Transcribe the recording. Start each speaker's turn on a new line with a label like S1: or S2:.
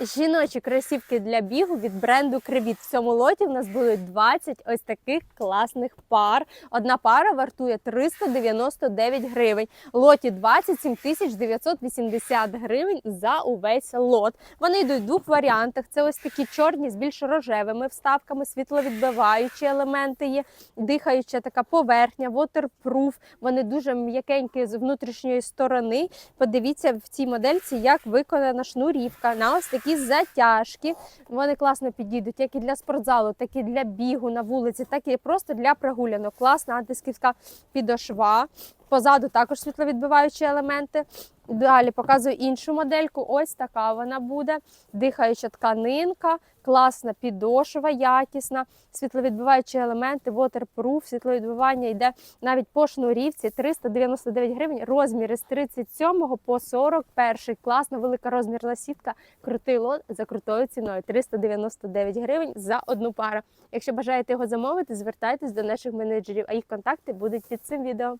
S1: Жіночі кросівки для бігу від бренду Кривіт. В цьому лоті в нас будуть 20 ось таких класних пар. Одна пара вартує 399 гривень. Лоті 27 тисяч 980 гривень за увесь лот. Вони йдуть в двох варіантах. Це ось такі чорні з більш рожевими вставками, світловідбиваючі елементи є, дихаюча така поверхня, waterproof. Вони дуже м'якенькі з внутрішньої сторони. Подивіться в цій модельці, як виконана шнурівка на ось такі затяжки. Вони класно підійдуть як і для спортзалу, так і для бігу на вулиці, так і просто для прогулянок. Класна антисківська підошва. Позаду також світловідбиваючі елементи. Далі показую іншу модельку. Ось така вона буде. Дихаюча тканинка, класна підошва, якісна, світловідбиваючі елементи, waterproof, світловідбивання йде навіть по шнурівці 399 гривень, розміри з 37 по 41. Класна велика розмірна сітка. Крутий лот за крутою ціною 399 гривень за одну пару. Якщо бажаєте його замовити, звертайтесь до наших менеджерів, а їх контакти будуть під цим відео.